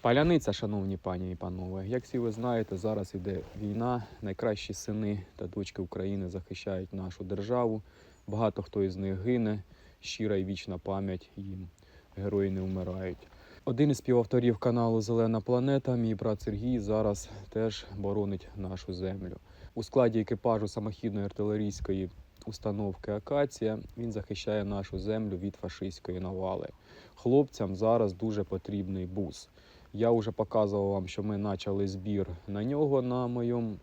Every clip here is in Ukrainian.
Паляниця, шановні пані і панове. Як всі ви знаєте, зараз іде війна. Найкращі сини та дочки України захищають нашу державу. Багато хто із них гине. Щира і вічна пам'ять їм. Герої не вмирають. Один із співавторів каналу Зелена планета, мій брат Сергій, зараз теж боронить нашу землю. У складі екіпажу самохідної артилерійської установки Акація він захищає нашу землю від фашистської навали. Хлопцям зараз дуже потрібний бус. Я вже показував вам, що ми почали збір на нього на моєму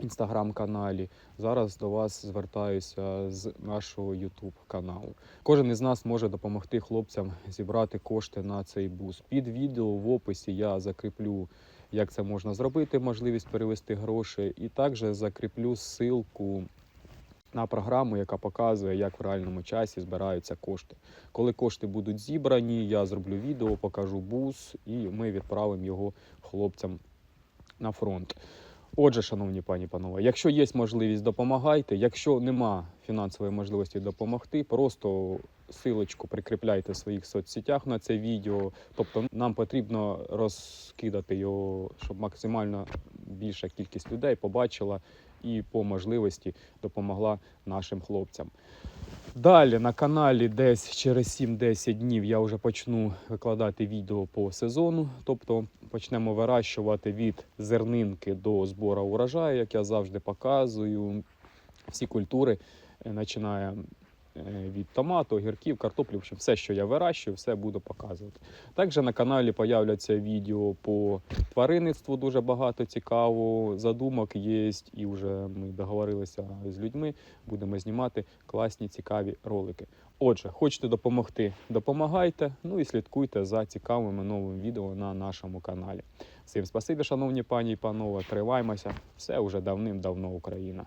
інстаграм-каналі. Зараз до вас звертаюся з нашого Ютуб каналу. Кожен із нас може допомогти хлопцям зібрати кошти на цей бус. Під відео в описі я закріплю, як це можна зробити, можливість перевести гроші, і також закріплю ссылку на програму, яка показує, як в реальному часі збираються кошти. Коли кошти будуть зібрані, я зроблю відео, покажу бус, і ми відправимо його хлопцям на фронт. Отже, шановні пані панове, якщо є можливість, допомагайте. Якщо нема фінансової можливості допомогти, просто силочку прикріпляйте в своїх соцсетях на це відео. Тобто нам потрібно розкидати його, щоб максимально більша кількість людей побачила і по можливості допомогла нашим хлопцям. Далі на каналі десь через 7-10 днів я вже почну викладати відео по сезону. Тобто почнемо вирощувати від зернинки до збору урожаю, як я завжди показую. Всі культури е, починає е, від томату, огірків, картоплі, в общем, все, що я вирощую, все буду показувати. Також на каналі появляться відео по тваринництву, дуже багато цікаво. Задумок є, і вже ми договорилися з людьми. Будемо знімати класні цікаві ролики. Отже, хочете допомогти, допомагайте. Ну і слідкуйте за цікавими новими відео на нашому каналі. Всім спасибі, шановні пані і панове. Триваймося. Все вже давним-давно Україна.